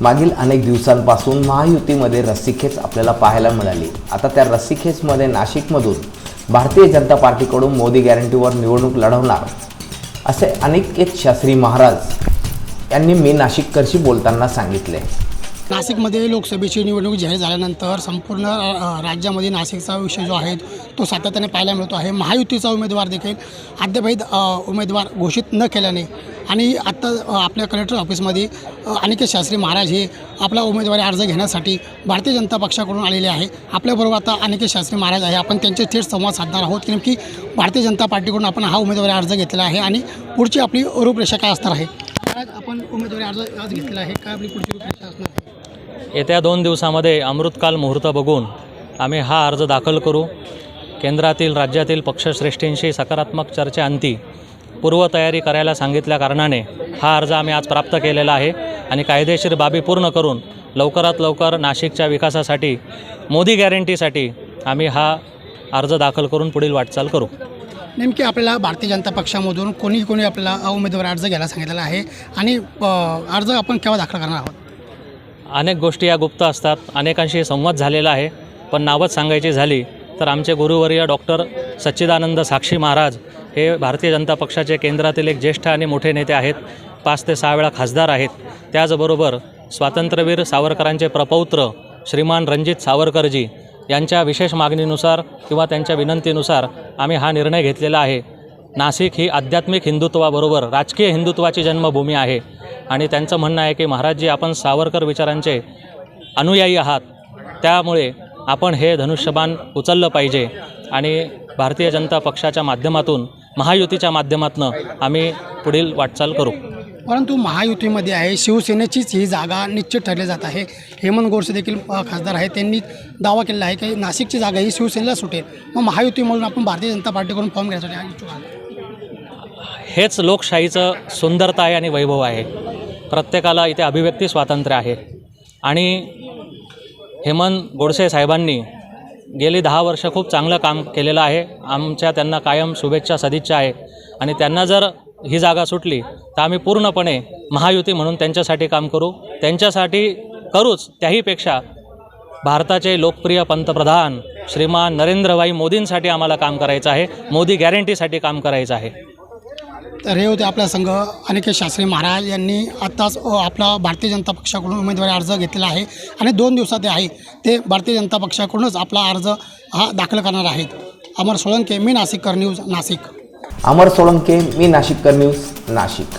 मागील अनेक दिवसांपासून महायुतीमध्ये रस्सीखेच आपल्याला पाहायला मिळाली. आता त्या रस्सीखेचमध्ये नाशिकमधून भारतीय जनता पार्टीकडून मोदी गॅरंटीवर निवडणूक लढवणार असे अनिकेत शास्त्री महाराज यांनी मी नाशिककरशी बोलताना सांगितले. नाशिकमध्ये लोकसभेची निवडणूक जाहीर झाल्यानंतर संपूर्ण राज्यामध्ये नाशिकचा विषय जो आहे तो सातत्याने पाहायला मिळतो आहे. महायुतीचा उमेदवार देखील अद्यापही उमेदवार घोषित न केल्याने आणि आत्ता आपल्या कलेक्टर ऑफिसमध्ये अनिकेत शास्त्री महाराज हे आपला उमेदवारी अर्ज घेण्यासाठी भारतीय जनता पक्षाकडून आलेले आहे. आपल्याबरोबर आता अनिकेत शास्त्री महाराज आहे. आपण त्यांचे थेट संवाद साधणार आहोत की भारतीय जनता पार्टीकडून आपण हा उमेदवारी अर्ज घेतलेला आहे आणि पुढची आपली रूपरेषा काय असणार आहे? महाराज आपण उमेदवारी अर्ज आज घेतलेला आहे. काय आपली पुढची रूपरेषा असणार आहे? येत्या दोन दिवसामध्ये अमृतकाल मुहूर्त बघून आम्ही हा अर्ज दाखल करू. केंद्रातील राज्यातील पक्षश्रेष्ठींशी सकारात्मक चर्चा अंती पूर्वतयारी करायला सांगितल्या कारणाने हा अर्ज आम्ही आज प्राप्त केलेला आहे आणि कायदेशीर बाबी पूर्ण करून लवकरात लवकर नाशिकच्या विकासासाठी मोदी गॅरंटीसाठी आम्ही हा अर्ज दाखल करून पुढील वाटचाल करू. नेमकी आपल्याला भारतीय जनता पक्षामधून कोणी कोणी आपल्याला उमेदवारी अर्ज घ्यायला सांगितलेला आहे आणि अर्ज आपण केव्हा दाखल करणार आहोत? अनेक गोष्टी या गुप्त असतात अनेकांशी संवाद झालेला आहे पण नावच सांगायची झाली तर आमचे गुरुवर्य डॉक्टर सच्चिदानंद साक्षी महाराज हे भारतीय जनता पक्षाचे केंद्रातील एक ज्येष्ठ आणि मोठे नेते आहेत पाच ते सहा वेळा खासदार आहेत. त्याचबरोबर स्वातंत्र्यवीर सावरकरांचे प्रपौत्र श्रीमान रणजित सावरकरजी यांच्या विशेष मागणीनुसार किंवा त्यांच्या विनंतीनुसार आम्ही हा निर्णय घेतलेला आहे. नाशिक ही आध्यात्मिक हिंदुत्वाबरोबर राजकीय हिंदुत्वाची जन्मभूमी आहे आणि त्यांचं म्हणणं आहे की महाराजजी आपण सावरकर विचारांचे अनुयायी आहात. त्यामुळे आपण हे धनुष्यबाण उचललं पाहिजे. आणि भारतीय जनता पक्षाच्या माध्यमातून महायुतीच्या माध्यमातून आम्ही पुढील वाटचाल करू. परंतु महायुतीमध्ये आहे शिवसेनेचीच ही जागा निश्चित ठरली जात आहे. हेमंत गोडसे देखील खासदार आहेत. त्यांनी दावा केलेला आहे की नाशिकची जागा ही शिवसेनेला सुटेल. मग महायुतीमधून आपण भारतीय जनता पार्टीकडून फॉर्म घेण्यासाठी हेच लोकशाहीचं सुंदरता आहे आणि वैभव आहे. प्रत्येकाला इथे अभिव्यक्ती स्वातंत्र्य आहे. आणि हेमंत गोडसे साहेबांनी गेली दहा वर्ष खूप चांगलं काम केलेलं आहे. आमच्या त्यांना कायम शुभेच्छा सदिच्छा आहे. आणि त्यांना जर ही जागा सुटली तर आम्ही पूर्णपणे महायुती म्हणून त्यांच्यासाठी काम करू. त्यांच्यासाठी करूच त्याहीपेक्षा भारताचे लोकप्रिय पंतप्रधान श्रीमान नरेंद्रभाई मोदींसाठी आम्हाला काम करायचं आहे. मोदी गॅरंटीसाठी काम करायचं आहे. तर हे होते आपला संघ. अनिकेत शास्त्री महाराज यांनी आत्ताच आपला भारतीय जनता पक्षाकडून उमेदवारी अर्ज घेतलेला आहे आणि दोन दिवसात ते आहे. ते भारतीय जनता पक्षाकडूनच आपला अर्ज हा दाखल करणार आहेत. अमर सोळंके मी नाशिककर न्यूज नाशिक. अमर सोळंके मी नाशिककर न्यूज नाशिक.